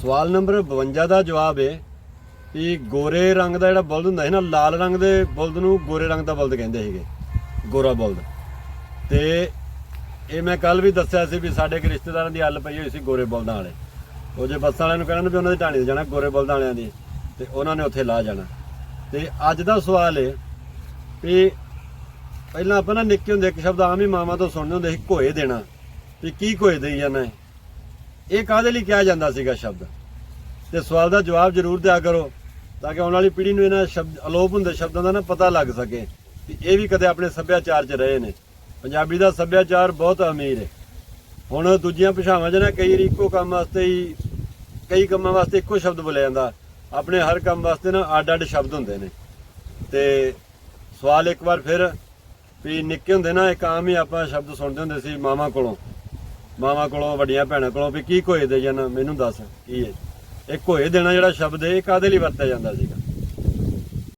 ਸਵਾਲ ਨੰਬਰ 52 ਦਾ ਜਵਾਬ ਹੈ ਕਿ ਗੋਰੇ ਰੰਗ ਦਾ ਜਿਹੜਾ ਬਲਦ ਹੁੰਦਾ ਹੈ ਨਾ, ਲਾਲ ਰੰਗ ਦੇ ਬਲਦ ਨੂੰ ਗੋਰੇ ਰੰਗ ਦਾ ਬਲਦ ਕਹਿੰਦੇ ਸੀਗੇ, ਗੋਰਾ ਬਲਦ। ਤੇ ਇਹ ਮੈਂ ਕੱਲ ਵੀ ਦੱਸਿਆ ਸੀ ਵੀ ਸਾਡੇ ਇੱਕ ਰਿਸ਼ਤੇਦਾਰਾਂ ਦੀ ਹੱਲ ਪਈ ਹੋਈ ਸੀ ਗੋਰੇ ਬਲਦਾਂ ਵਾਲੇ। ਉਹ ਜੇ ਬੱਸਾਂ ਵਾਲਿਆਂ ਨੂੰ ਕਹਿਣਾ ਵੀ ਉਹਨਾਂ ਦੀ ਢਾਣੀ ਤੇ ਜਾਣਾ, ਗੋਰੇ ਬਲਦਾਂ ਵਾਲਿਆਂ ਦੀ, ਤੇ ਉਹਨਾਂ ਨੇ ਉੱਥੇ ਲਾ ਜਾਣਾ। ਤੇ ਅੱਜ ਦਾ ਸਵਾਲ ਹੈ ਵੀ ਪਹਿਲਾਂ ਆਪਾਂ ਨਾ ਨਿੱਕੇ ਹੁੰਦੇ ਇੱਕ ਸ਼ਬਦ ਆਮ ਹੀ ਮਾਮਾ ਤੋਂ ਸੁਣਦੇ ਹੁੰਦੇ ਸੀ, ਘੋਏ ਦੇਣਾ। ਵੀ ਕੀ ਘੋਏ ਦੇਈ ਜਾਂਦਾ ਹੈ ਇਹ ਕਾਹਦੇ ਲਈ ਕਿਹਾ ਜਾਂਦਾ ਸੀਗਾ ਸ਼ਬਦ? ਤੇ ਸਵਾਲ ਦਾ ਜਵਾਬ ਜ਼ਰੂਰ ਦਿਆ ਕਰੋ, ਤਾਂ ਕਿ ਆਉਣ ਵਾਲੀ ਪੀੜ੍ਹੀ ਨੂੰ ਇਹਨਾਂ ਸ਼ਬਦ, ਅਲੋਪ ਹੁੰਦੇ ਸ਼ਬਦਾਂ ਦਾ ਨਾ ਪਤਾ ਲੱਗ ਸਕੇ ਕਿ ਇਹ ਵੀ ਕਦੇ ਆਪਣੇ ਸੱਭਿਆਚਾਰ 'ਚ ਰਹੇ ਨੇ। ਪੰਜਾਬੀ ਦਾ ਸੱਭਿਆਚਾਰ ਬਹੁਤ ਅਮੀਰ ਹੈ। ਹੁਣ ਦੂਜੀਆਂ ਭਾਸ਼ਾਵਾਂ 'ਚ ਨਾ ਕਈ ਵਾਰੀ ਇੱਕੋ ਕੰਮ ਵਾਸਤੇ ਹੀ, ਕਈ ਕੰਮਾਂ ਵਾਸਤੇ ਇੱਕੋ ਸ਼ਬਦ ਬੋਲਿਆ ਜਾਂਦਾ। ਆਪਣੇ ਹਰ ਕੰਮ ਵਾਸਤੇ ਨਾ ਅੱਡ-ਅੱਡ ਸ਼ਬਦ ਹੁੰਦੇ ਨੇ। ਤੇ ਸਵਾਲ ਇੱਕ ਵਾਰ ਫਿਰ ਵੀ ਨਿੱਕੇ ਹੁੰਦੇ ਨਾ ਇੱਕ ਆਮ ਹੀ ਆਪਾਂ ਸ਼ਬਦ ਸੁਣਦੇ ਹੁੰਦੇ ਸੀ ਮਾਮਾ ਕੋਲੋਂ। ਮਾਵਾਂ ਕੋਲੋਂ, ਵੱਡੀਆਂ ਭੈਣਾਂ ਕੋਲੋਂ ਵੀ ਕੀ ਘੋਏ ਦੇ ਜਾਣਾ? ਮੈਨੂੰ ਦੱਸ, ਕੀ ਹੈ ਇਹ ਘੋਏ ਦੇਣਾ ਜਿਹੜਾ ਸ਼ਬਦ ਹੈ ਇਹ ਕਾਦੇ ਲਈ ਵਰਤਿਆ ਜਾਂਦਾ ਸੀਗਾ?